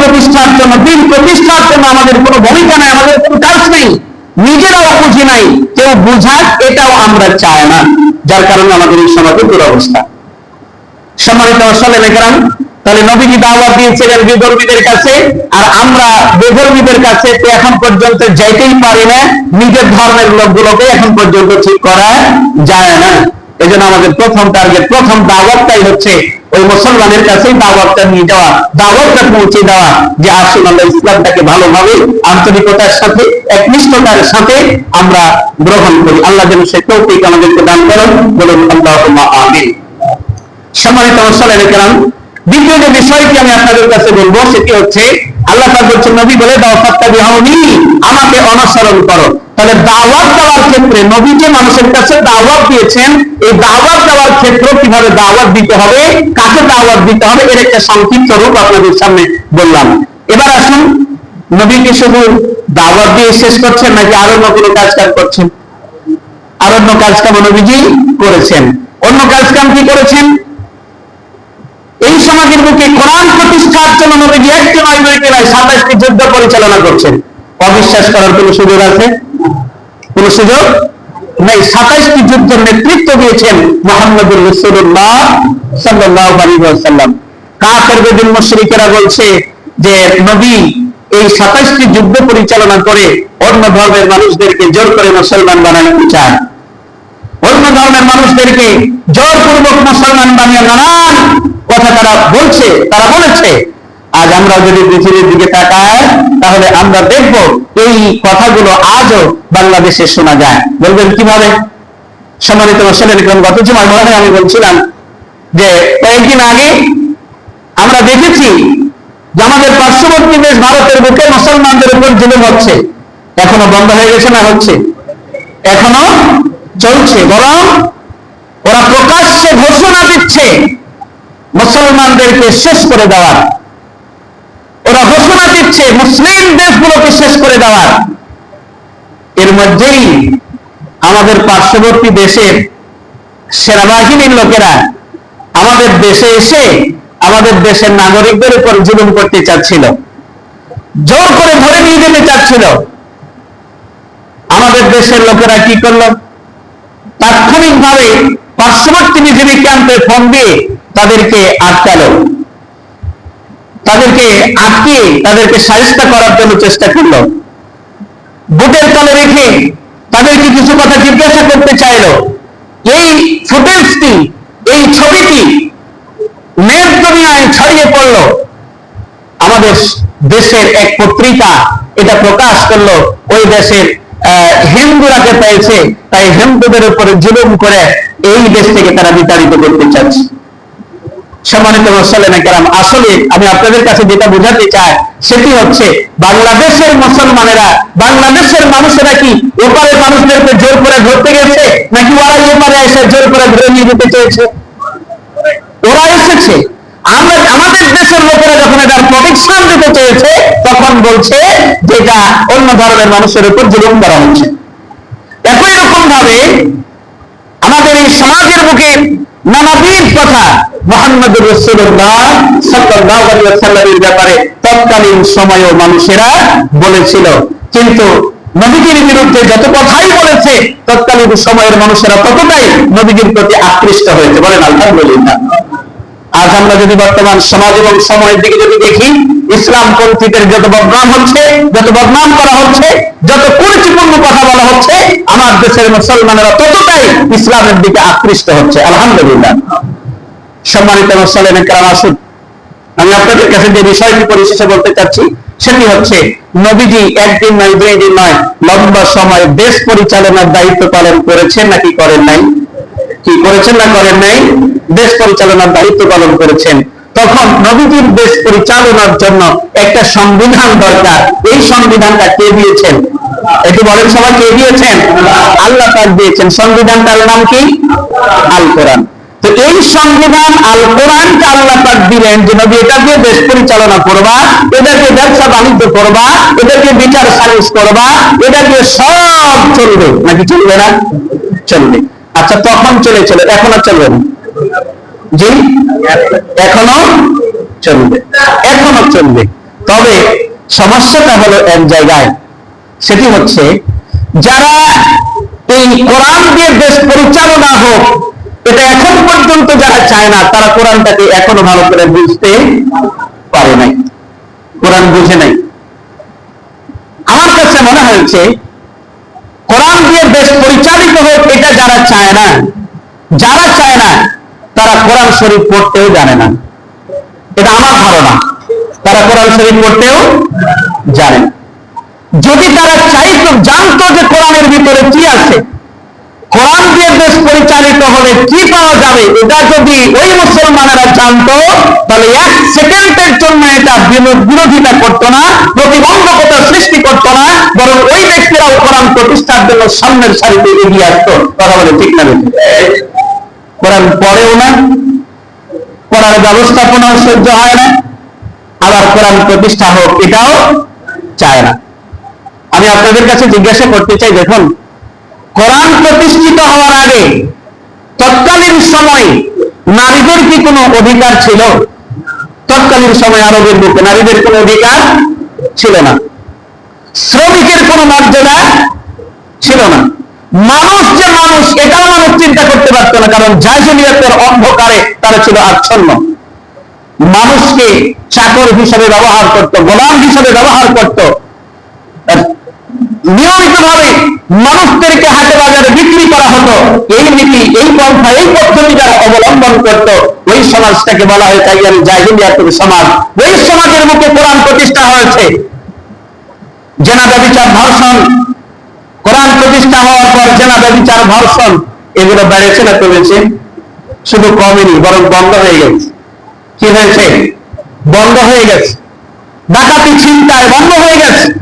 প্রতিষ্ঠার জন্য, দিন প্রতিষ্ঠার জন্য আমাদের কোনো ভূমিকা নাই, আমাদের কোনো কাজ নেই। নাই, কেউ বুঝাক এটাও আমরা চাই না। যার কারণে আমাদের এই সমাজের দুরবস্থা। সম্মানিত একরাম তাহলে নবীজি দিয়েছিলেন বিধর্মীদের কাছে, আর আমরা কাছে তো এখন পর্যন্ত যাইতেই পারি না, নিজের ধর্মের লোকগুলোকে এখন পর্যন্ত ঠিক করা যায় না। এই জন্য আমাদের প্রথম টার্গেট প্রথম দাওয়াতটাই হচ্ছে ওই মুসলমানের কাছেই দাওয়াতটা নিয়ে যাওয়া, দাওয়াতটা পৌঁছে দেওয়া যে আসুন আমরা ইসলামটাকে ভালোভাবে আন্তরিকতার সাথে, একনিষ্ঠতার সাথে আমরা গ্রহণ করি। আল্লাহ যেন সে তৌফিক আমাদেরকে দান করেন। বলুন আল্লাহ আমিন। সম্মানিত মুসলিম কেরাম, দ্বিতীয় যে বিষয়টি আমি আপনাদের কাছে বলব, সেটি হচ্ছে, আল্লাহ বলছেন, নবী বলে দাও, ফাত্তাবিউনি, আমাকে অনুসরণ করো। তাহলে দাওয়াত দেওয়ার ক্ষেত্রে নবী যে মানুষের কাছে দাওয়াত দিয়েছেন, এই দাওয়াত দেওয়ার ক্ষেত্রে কীভাবে দাওয়াত দিতে হবে, কাকে দাওয়াত দিতে হবে, এর একটা সংক্ষিপ্ত রূপ আপনাদের সামনে বললাম। এবার আসুন নবীকে শুধু দাওয়াত দিয়ে শেষ করছেন, নাকি আরও অন্য কোনো কাজ কাজ করছেন? আর অন্য কাজ কাম নবীজি করেছেন। অন্য কাজ কাম কি করেছেন? এই সমাজের বুকে কোরআন প্রতিষ্ঠার জন্য নবীজি একটি নয় দুইটি নয়, সাতাশটি যুদ্ধ পরিচালনা করছেন। অবিশ্বাস করার কোন সুযোগ আছে? কোন সুযোগ নেই। সাতাশটি যুদ্ধের নেতৃত্ব দিয়েছেন মোহাম্মদুর রসুল্লাহ সাল্লাহ মুশরিকেরা বলছে যে, নবী, এই সাতাশটি যুদ্ধ পরিচালনা করে অন্য ধর্মের মানুষদেরকে জোর করে মুসলমান বানাতে চায় অন্য ধর্মের মানুষদেরকে জোরপূর্বক মুসলমান বানিয়ে নানান কথা তারা বলছে, তারা বলেছে আজ আমরা যদি পৃথিবীর দিকে তাকাই, তাহলে আমরা দেখব এই কথাগুলো আজও বাংলাদেশে শোনা যায়। বলবেন কীভাবে? সম্মানিত মুসলিম গত জুমার মনে আমি বলছিলাম যে কয়েকদিন আগে আমরা দেখেছি যে আমাদের পার্শ্ববর্তী দেশ ভারতের বুকে মুসলমানদের উপর জুলুম হচ্ছে। এখনও বন্ধ হয়ে গেছে না হচ্ছে? এখনও চলছে। বরং ওরা প্রকাশ্যে ঘোষণা দিচ্ছে মুসলমানদেরকে শেষ করে দেওয়ার ওরা ঘোষণা দিচ্ছে, মুসলিম দেশগুলোকে শেষ করে দেওয়ার। এর মধ্যেই আমাদের পার্শ্ববর্তী দেশের সেনাবাহিনীর লোকেরা আমাদের দেশে এসে আমাদের দেশের নাগরিকদের উপর জুলুম করতে চাচ্ছিল। জোর করে ধরে নিয়ে যেতে চাচ্ছিল। আমাদের দেশের লোকেরা কি করল? তাৎক্ষণিক ভাবে পার্শ্ববর্তী বিজেপি ক্যাম্পে ফোন দিয়ে তাদেরকে আটকালো। তাদেরকে আটকে তাদেরকে সাহিত্য করার জন্য চেষ্টা করল। বুটের তলে রেখে তাদেরকে কিছু কথা জিজ্ঞাসা করতে চাইলো, এই ফুটেজটি এই ছবিটি নেট দুনিয়ায় ছড়িয়ে পড়ল। আমাদের দেশের এক পত্রিকা এটা প্রকাশ করল, ওই দেশের হিন্দুরাকে পেয়েছে, তাই হিন্দুদের উপরে জুলুম করে এই দেশ থেকে তারা বিতাড়িত করতে চাচ্ছে। সম্মানিত মুসলিম আসলে আমি আপনাদের কাছে যেটা বোঝাতে চাই, সেটি হচ্ছে বাংলাদেশের মুসলমানেরা, বাংলাদেশের মানুষেরা কি ওপারের মানুষদেরকে জোর করে ধরতে গেছে, নাকি ওরা এপারে এসে জোর করে ধরে নিয়ে যেতে চেয়েছে? ওরা এসেছে। আমরা আমাদের দেশের লোকেরা যখন এটার প্রোটেকশন দিতে চেয়েছে, তখন বলছে যেটা অন্য ধরনের মানুষের উপর জুলুম করা হচ্ছে। একই রকম ভাবে আমাদের এই সমাজের বুকে নানাবিধ কথা মোহাম্মদ রসুল্লাহ সাল্লাহ সাল্লামের ব্যাপারে তৎকালীন সময়েও মানুষেরা বলেছিল। কিন্তু নবীজির বিরুদ্ধে যত কথাই বলেছে, তৎকালীন সময়ের মানুষেরা ততটাই নবীজির প্রতি আকৃষ্ট হয়েছে। বলেন, আলহামদুলিল্লাহ। আজ আমরা যদি বর্তমান সমাজ এবং সময়ের দিকে যদি দেখি, ইসলাম পন্থীদের যত বদনাম হচ্ছে, যত বদনাম করা হচ্ছে, যত কুরুচিপূর্ণ কথা বলা হচ্ছে, আমার দেশের মুসলমানেরা ততটাই ইসলামের দিকে আকৃষ্ট হচ্ছে। আলহামদুলিল্লাহ। সম্মানিত মুসলিমের কারণ আসুন। আমি আপনাদের কাছে যে বিষয়টি পরিশেষে বলতে চাচ্ছি, সেটি হচ্ছে, নবীজি একদিন নয়, দুই দিন নয়, লম্বা সময় দেশ পরিচালনার দায়িত্ব পালন করেছেন নাকি করেন নাই? কি করেছেন না করেন নাই? দেশ পরিচালনার দায়িত্ব পালন করেছেন। তখন নবীজির দেশ পরিচালনার জন্য একটা সংবিধান দরকার। এই সংবিধানটা কে দিয়েছেন? একটু বলেন সবাই, কে দিয়েছেন? আল্লাহ পাক দিয়েছেন। সংবিধানটার নাম কি? আল কোরআন এই সংবিধান আল কোরআনকে আল্লাহ দিলেন যে নবী দেশ পরিচালনা করবা ব্যবসা বাণিজ্য করবা বিচার সালিশ করবা সব চলবে। নাকি চলবে না? চলবে। আচ্ছা তখন চলবে না? জি? এখনও চলবে। এখনও চলবে। তবে সমস্যাটা হলো এক জায়গায়। সেটি হচ্ছে, যারা এই কোরআন দিয়ে দেশ পরিচালনা হোক এটা এখন পর্যন্ত যারা চায় না, তারা কোরআনটাকে এখনও ভালো করে বুঝতে পারে নাই। কোরআন বুঝে নাই। আমার কাছে মনে হয়েছে, কোরআন দিয়ে দেশ পরিচালিত হোক, এটা যারা চায় না, যারা চায় না, তারা কোরআন শরীফ পড়তেও জানে না। এটা আমার ধারণা। তারা কোরআন শরীফ পড়তেও জানে। যদি তারা চাইতো, জানতো যে কোরআনের ভিতরে কি আছে কোরআন দিয়ে দেশ পরিচালিত হলে কি পাওয়া যাবে? এটা যদি ওই মুসলমানেরা জানতো, তাহলে এক সেকেন্ডের জন্য এটা বিরো- বিরোধিতা করতো না, প্রতিবন্ধকতা সৃষ্টি করতো না, বরং ওই ব্যক্তিরাও কোরআন প্রতিষ্ঠার জন্য সামনের সারিতে এগিয়ে আসতো। কথা বলে ঠিক না? কোরআন পড়েও না, পড়ার ব্যবস্থাপনাও সহ্য হয় না, আবার কোরআন প্রতিষ্ঠা হোক, এটাও চায় না। আমি আপনাদের কাছে জিজ্ঞাসা করতে চাই, দেখুন কোরআন প্রতিষ্ঠিত হওয়ার আগে তৎকালীন সময়ে নারীদের কি কোনো অধিকার ছিল? তৎকালীন সময় আরবের বুকে নারীদের কোনো অধিকার ছিল না। শ্রমিকের কোনো মর্যাদা ছিল না। মানুষ যে মানুষ, এটাও মানুষ চিন্তা করতে পারত না, কারণ জাহিলিয়াতের অন্ধকারে তারা ছিল আচ্ছন্ন। মানুষকে চাকর হিসেবে ব্যবহার করত, গোলাম হিসেবে ব্যবহার করত। নিয়মিত ভাবে মানুষদেরকে হাটে বাজারে বিক্রি করা হতো। এই নীতি, এই পন্থা, এই পদ্ধতি যারা অবলম্বন করত, ওই সমাজটাকে বলা হয় জাহিলিয়াতের সমাজ। ওই সমাজের মুখে কোরআন প্রতিষ্ঠা হয়েছে। জেনাদা বিচার ধর্ষণ। কোরআন প্রতিষ্ঠা হওয়ার পর জেনাদা বিচার ধর্ষণ। এগুলো বেড়েছে না কমেছে? শুধু কমেনি, বরং বন্ধ হয়ে গেছে। কি হয়েছে? বন্ধ হয়ে গেছে। ডাকাতি চিন্তায় বন্ধ হয়ে গেছে।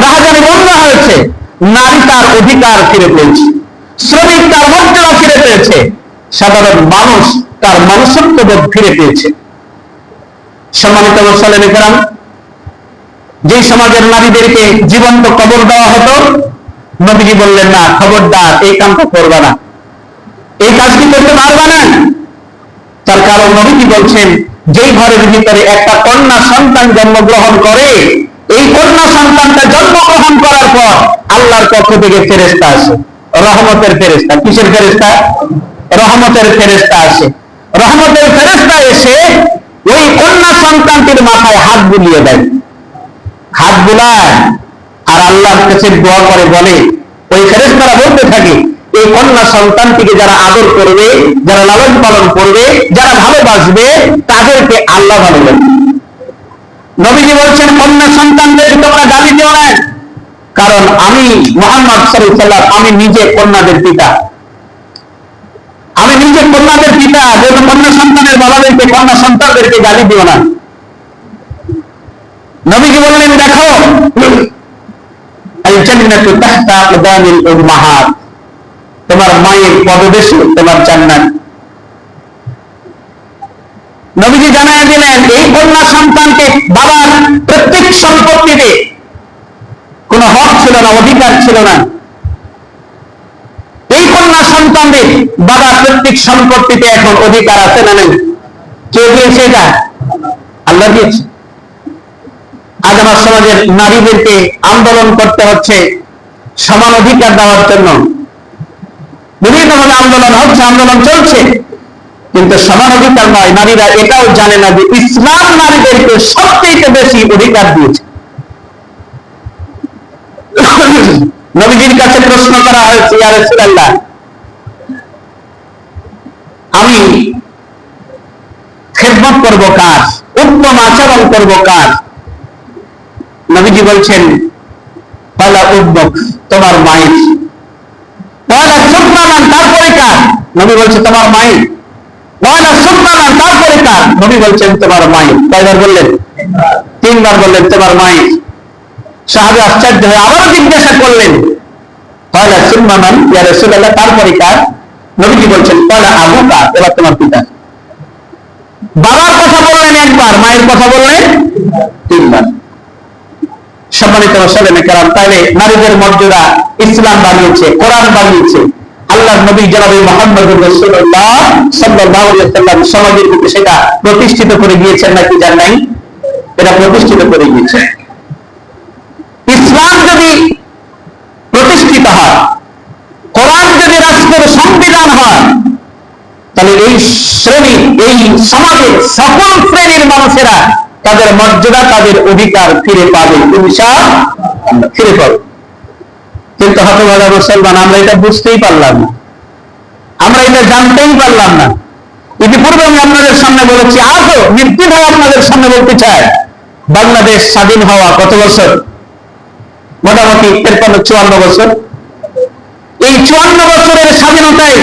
রাহাজানি বন্ধ হয়েছে। নারী তার অধিকার ফিরে পেয়েছে। শ্রমিক তার মর্যাদা ফিরে পেয়েছে। সাধারণ মানুষ তার মনুষ্যত্ববোধ ফিরে পেয়েছে। সম্মানিত যে সমাজের নারীদেরকে জীবন্ত কবর দেওয়া হতো, নবীজি বললেন, না, খবরদার, এই কামটা করবা না। এই কাজ কি করতে পারবা না? তার কারণ নবীজি বলছেন, যেই ঘরের ভিতরে একটা কন্যা সন্তান জন্মগ্রহণ করে এই কন্যা সন্তানটা জন্মগ্রহণ করার পর আল্লাহর পক্ষ থেকে ফেরেস্তা আসে। রহমতের ফেরেস্তা কিসের ফেরেস্তা রহমতের ফেরেস্তা আসে। রহমতের ফেরেস্তা এসে ওই কন্যা সন্তানটির মাথায় হাত বুলিয়ে দেয়। হাত বুলায়। আর আল্লাহর কাছে দোয়া করে বলে, ওই ফেরেস্তারা বলতে থাকে, এই কন্যা সন্তানটিকে যারা আদর করবে, যারা লালন পালন করবে, যারা ভালোবাসবে, তাদেরকে আল্লাহ ভালোবাসবে নবীজি বলছেন, কন্যা সন্তানদেরকে তোমরা গালি দিও না। কারণ আমি মোহাম্মদ সাল্লাহ আমি নিজে কন্যাদের পিতা। আমি নিজে কন্যাদের পিতা, যেহেতু কন্যা সন্তানের বাবাদেরকে, কন্যা সন্তানদেরকে গালি দিও না। নবীজি বললেন দেখো তোমার মায়ের পদদেশে তোমার জান্নাত। নবীজি জানায় দিলেন, এই কন্যা সন্তানকে বাবার প্রত্যেক সম্পত্তিতে কোন হক ছিল না, অধিকার ছিল না। এই কন্যা সন্তানদের বাবার প্রত্যেক সম্পত্তিতে এখন অধিকার আছে না নেই? কে দিয়েছে এটা? আল্লাহ দিয়েছে। আজ আমার সমাজের নারীদেরকে আন্দোলন করতে হচ্ছে সমান অধিকার দেওয়ার জন্য। বিভিন্নভাবে আন্দোলন হচ্ছে, আন্দোলন চলছে। কিন্তু সমান অধিকার নয়, নারীরা এটাও জানে না যে ইসলাম নারীদেরকে সবচেয়ে বেশি অধিকার দিয়েছে। নবীজির কাছে প্রশ্ন করা হয়েছে আমি খেদমত করব কাজ উত্তম আচরণ করব কাজ নবীজি বলছেন, পালা উদ্যোগ তোমার মায়ের। পয়লা তারপরে কার? নবী বলছে, তোমার মায়ের। পয়লা তারপরে বলছেন, তোমার মায়ের কয়বার বললেন? তিনবার বললেন, তোমার মায়ের সাহাবি আশ্চর্য হয়ে আবারও জিজ্ঞাসা করলেন রাসূলুল্লাহ, তারপরে কার? বলছেন আবু কার? এবার তোমার পিতা। বাবার কথা বললেন একবার, মায়ের কথা বললেন তিনবার। সম্মানিত সালেমে কারণ তাইলে নারীদের মর্যাদা ইসলাম বানিয়েছে কোরআন বানিয়েছে আল্লাহ নবী জনাবি মোহাম্মদ রসুল্লাহ সাল্লাহ সাল্লাম সমাজের বুকে সেটা প্রতিষ্ঠিত করে গিয়েছেন নাকি জান নাই? এটা প্রতিষ্ঠিত করে গিয়েছে। ইসলাম যদি প্রতিষ্ঠিত হয়, কোরআন যদি রাষ্ট্রের সংবিধান হয়, তাহলে এই শ্রেণি, এই সমাজের সকল শ্রেণির মানুষেরা তাদের মর্যাদা, তাদের অধিকার ফিরে পাবে। ফিরে পাবে। কিন্তু হতভাগা মুসলমান আমরা এটা বুঝতেই পারলাম না। আমরা এটা জানতেই পারলাম না। ইতিপূর্বে আমি আপনাদের সামনে বলেছি, আজও ভাই আপনাদের সামনে বলতে চাই বাংলাদেশ স্বাধীন হওয়া কত বছর? মোটামুটি তেরপান্ন চুয়ান্ন বছর। এই চুয়ান্ন বছরের স্বাধীনতায়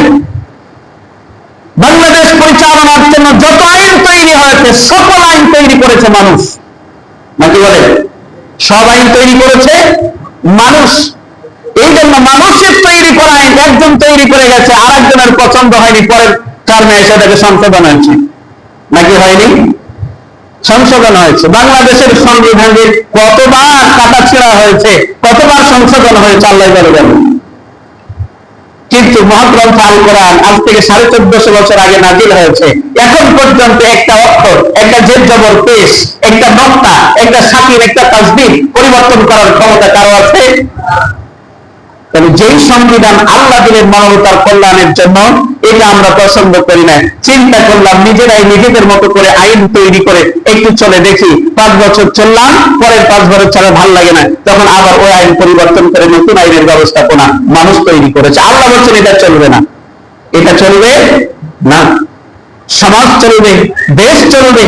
বাংলাদেশ পরিচালনার জন্য যত আইন তৈরি হয়েছে সকল আইন তৈরি করেছে মানুষ। নাকি বলে? সব আইন তৈরি করেছে মানুষ। এই জন্য মানুষের তৈরি করা একজন তৈরি করে গেছে আর একজনের পছন্দ হয়নি, পরের কারণে এসে তাকে সংশোধন হয়েছে। নাকি হয়নি? সংশোধন হয়েছে। বাংলাদেশের সংবিধানের কতবার কাটা ছেঁড়া হয়েছে, কতবার সংশোধন হয়েছে, আল্লাহ বলে যাবে কিন্তু মহাগ্রন্থ আল কোরআন আজ থেকে সাড়ে চোদ্দশো বছর আগে নাজিল হয়েছে। এখন পর্যন্ত একটা অক্ষর, একটা জেদ জবর পেশ, একটা বক্তা, একটা সাকির একটা তাসবির পরিবর্তন করার ক্ষমতা কারও আছে? তবে যেই সংবিধান আল্লাহ দিলেন মানবতার কল্যাণের জন্য, এটা আমরা পছন্দ করি না। চিন্তা করলাম, নিজেরাই নিজেদের মতো করে আইন তৈরি করে একটু চলে দেখি, পাঁচ বছর চললাম, পরের পাঁচ বছর ছাড়া ভালো লাগে না। তখন আবার ওই আইন পরিবর্তন করে নতুন আইনের ব্যবস্থাপনা মানুষ তৈরি করেছে। আল্লাহ বলছেন, এটা চলবে না। এটা চলবে না। সমাজ চলবে, দেশ চলবে।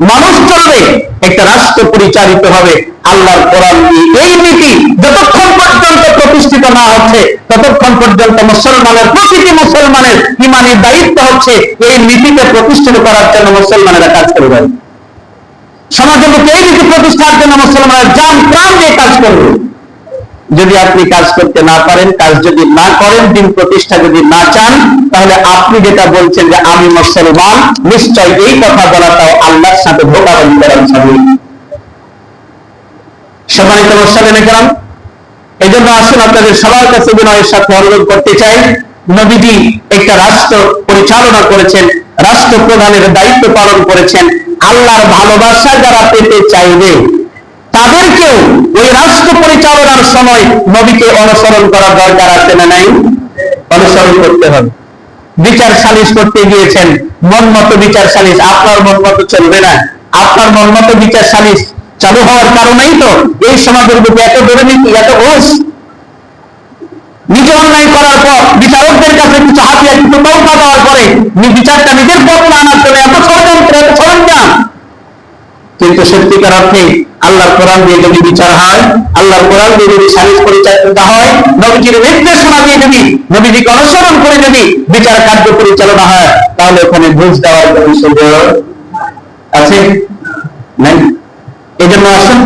মানুষ চলবে একটা রাষ্ট্র পরিচালিত হবে। আল্লাহর কোরআন এই নীতি যতক্ষণ পর্যন্ত প্রতিষ্ঠিত না হচ্ছে, ততক্ষণ পর্যন্ত মুসলমানের প্রতিটি মুসলমানের ইমানের দায়িত্ব হচ্ছে এই নীতিকে প্রতিষ্ঠিত করার জন্য মুসলমানেরা কাজ করে যাবে সমাজের মধ্যে এই নীতি প্রতিষ্ঠার জন্য মুসলমানের যান প্রাণ নিয়ে কাজ করবে। যদি আপনি কাজ করতে না পারেন, কাজ যদি না করেন, দিন প্রতিষ্ঠা যদি না চান, তাহলে আপনি যেটা বলছেন যে আমি মুসলমান, নিশ্চয় এই কথা বলাটাও আল্লাহর সাথে ধোকাবাজি করার স্বাভাবিক সম্মানিত মুসলিম গ্রাম এই জন্য আসুন আপনাদের সবার কাছে বিনয়ের সাথে অনুরোধ করতে চাই। নবীজি একটা রাষ্ট্র পরিচালনা করেছেন রাষ্ট্র প্রধানের দায়িত্ব পালন করেছেন। আল্লাহর ভালোবাসা যারা পেতে চাইবে তাদেরকেও ওই রাষ্ট্র পরিচালনার সময় নবীকে অনুসরণ করার দরকার আছে না নাই? অনুসরণ করতে হবে। বিচার সালিশ করতে গিয়েছেন। মন মতো বিচার সালিশ। আপনার মন মতো চলবে না। আপনার মন মতো বিচার সালিশ চালু হওয়ার কারণেই তো এই সমাজের প্রতি এত দুর্নীতি, এত ঘুষ। নিজে অন্যায় করার পর বিচারকদের কাছে কিছু হাতিয়ার, কিছু নৌকা দেওয়ার পরে বিচারটা নিজের পক্ষে আনার জন্য এত ষড়যন্ত্র, এত সরঞ্জাম। কিন্তু সত্যিকার অর্থে আল্লাহর কোরআন দিয়ে যদি বিচার হয়, আল্লাহর কোরআন দিয়ে যদি সালিশ পরিচালিত হয়, নবীজির নির্দেশনা দিয়ে যদি নবীজিকে অনুসরণ করে যদি বিচার কার্য পরিচালনা হয়, তাহলে ওখানে ঘুষ দেওয়ার কোনো সুযোগ আছে? নাই? এই জন্য আসুন,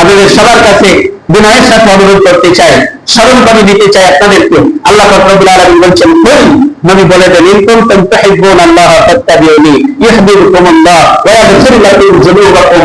আপনাদের সবার কাছে বিনয়ের সাথে অনুরোধ করতে চাই, স্মরণ করে দিতে চাই আপনাদেরকে। আল্লাহ রব্বুল আলামিন বলছেন, কুল নবী বলে দেন, ইন কুনতুম তুহিব্বুন আল্লাহ ফাত্তাবিউনি ইহদিবকুম আল্লাহ ওয়া ইয়াগফির লাকুম যুনুবাকুম।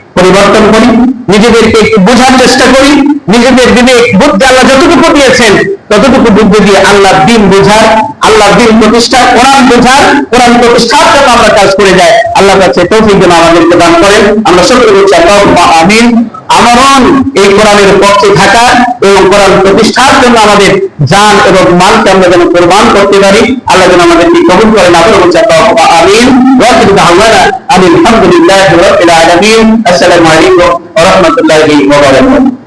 পরিবর্তন করি, নিজেদেরকে একটু বোঝার চেষ্টা করি, নিজেদের দিনে বুদ্ধি, আল্লাহ যতটুকু দিয়েছেন, ততটুকু বুদ্ধি দিয়ে আল্লাহ দিন বোঝার আল্লাহ দিন প্রতিষ্ঠা, কোরআন বোঝার, কোরআন প্রতিষ্ঠার জন্য আমরা কাজ করে যাই। আল্লাহ কাছে তৌফিক যেন আমাদেরকে দান করেন। আমরা সকলে বলছি আমিন। আমরণ এই কোরআনের পক্ষে থাকা এবং কোরআন প্রতিষ্ঠার জন্য আমাদের জান এবং মানকে আমরা যেন প্রমাণ করতে পারি, আল্লাহ যেন আমাদেরকে কবুল করেন বলছি আল্লাহ আমিন। আলহামদুলিল্লাহ আসসালামু আলাইকুম ওয়া ওয়া বারাকাতুহু।